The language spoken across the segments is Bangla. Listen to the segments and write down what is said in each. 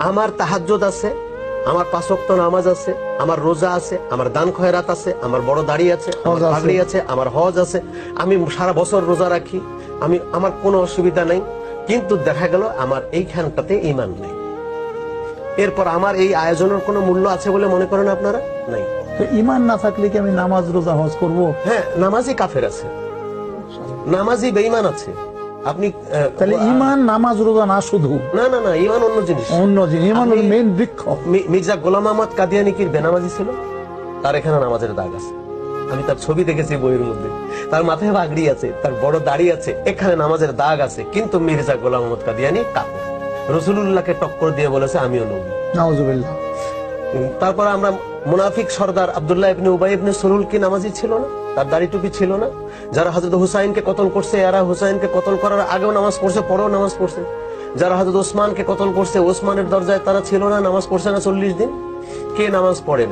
আমার তাহাজ্জুদ আছে আমার পাঁচক্ত নামাজ আছে আমার রোজা আছে আমার দান খয়রাত আছে আমার বড় দাড়ি আছে আমার আছে। পাগড়ি আছে আমার হজ আছে আমি সারা বছর রোজা রাখি আমি আমার কোনো অসুবিধা নেই কিন্তু দেখা গেল আমার এইখানটাতে ইমান নেই। এরপর আমার এই আয়োজনের কোনো মূল্য আছে বলে মনে করেন আপনারা? নাই। ইমান না থাকলে কি আমি নামাজ রোজা হজ করব? হ্যাঁ নামাজই কাফের আছে। নামাজই বেঈমান আছে। আপনি তাহলে ইমান নামাজ রোজা না শুধু? না না না ইমান অন্য জিনিস। অন্য জিনিস ইমান হলো মেইন বৃক্ষ। মির্জা গোলাম আহমদ কাদিয়ানি কি বেনামাজি ছিল তার এখানে নামাজের দাগ আছে। আমি তার ছবি দেখেছি বইয়ের মধ্যে। তার মাথায় বাগড়ি আছে তার বড় দাড়ি আছে এখানে নামাজের দাগ আছে কিন্তু মির্জা গোলাম আহমদ কাদিয়ানি কাপড় রসুলুল্লাহকে টক্কর দিয়ে বলেছে আমিও নবী। নাউজুবিল্লাহ। তারপর আমরা মুনাফিক সর্দার আব্দুল্লাহ ইবনে উবাই ইবনে সরুল কি নামাজি ছিল না? তার দাড়ি টুপি ছিল না? যারা হযরত হুসাইনকে কতল করছে, এরা হুসাইনকে কতল করার আগেও নামাজ পড়ছে, পরেও নামাজ পড়ছে। যারা হযরত ওসমানকে কতল করছে, ওসমানের দরজায় তারা ছিল না, নামাজ পড়ছে না চল্লিশ দিন। কে নামাজ পড়ে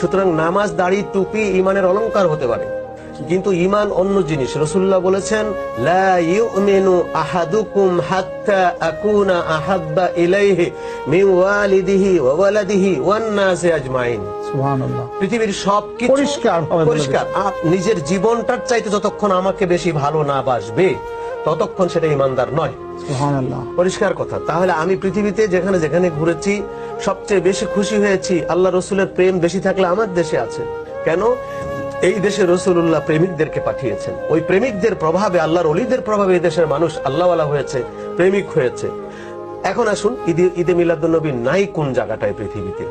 সুতরাং নামাজ, দাড়ি, টুপি, ইমানের অলংকার হতে পারে। কিন্তু ইমান অন্য জিনিস। রসুল্লাহ বলেছেন লা ইউমিনু আহাদুকুম হাত্তা আকুনা আহাব্বা ইলাইহি মিন ওয়ালিদিহি ওয়া ওয়ালাদিহি ওয়ান নাসি আজমাইন। সুবহানাল্লাহ। পৃথিবীর সব কিছু পরিষ্কার। নিজের জীবনটার চাইতে যতক্ষণ আমাকে বেশি ভালো না বাসবে ততক্ষণ সেটা ইমানদার নয়। পরিষ্কার কথা। তাহলে আমি পৃথিবীতে যেখানে যেখানে ঘুরেছি সবচেয়ে বেশি খুশি হয়েছি আল্লাহ রসুলের প্রেম বেশি থাকলে আমার দেশে আছে। কেন? এই দেশে রসুল্লাহ প্রেমিকদেরকে পাঠিয়েছেন। ওই প্রেমিকদের প্রভাবে আল্লাহর অলিদের প্রভাবে এই দেশের মানুষ আল্লাহওয়ালা হয়েছে প্রেমিক হয়েছে। এখন আসুন ঈদে ঈদে মিলাদুলনবী নাই কোন জায়গাটায় পৃথিবীতে?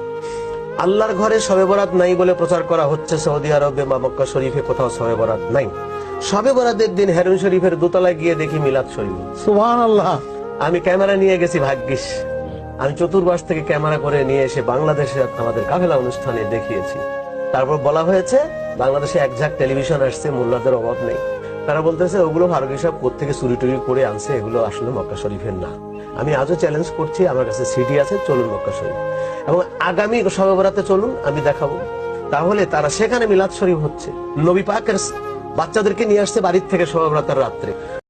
আল্লাহর ঘরে শবে বরাত নাই বলে প্রচার করা হচ্ছে সৌদি আরবে বা মক্কা শরীফে কোথাও শবে বরাত নাই। শবে বরাতের দিন হেরুন শরীফের দোতলায় গিয়ে দেখি মিলাদ শরীফ। সুবহানাল্লাহ। আমি ক্যামেরা নিয়ে গেছি ভাগ্যিস। আমি চতুর্বাস থেকে ক্যামেরা করে নিয়ে এসে বাংলাদেশে আমাদের কাফেলা অনুষ্ঠানে দেখিয়েছি। তারপর বলা হয়েছে, বাংলাদেশে এক ঝাঁক টেলিভিশন আসছে, মোল্লাদের অভাব নেই। তারা বলতেছে, ওগুলো ফারুক সাহেব কোথেকে চুরি টুরি করে আনছে? এগুলো আসলে মক্কা শরীফের না। আমি আজও চ্যালেঞ্জ করছি, আমার কাছে সিডি আছে, চলুন মক্কা শরীফ। এবং আগামী সবে বরাতে চলুন, আমি দেখাবো। তাহলে তারা সেখানে মিলাদ শরীফ হচ্ছে। নবী পাকের বাচ্চাদেরকে নিয়ে আসছে বাড়ির থেকে সবে বরাতের রাত্রে।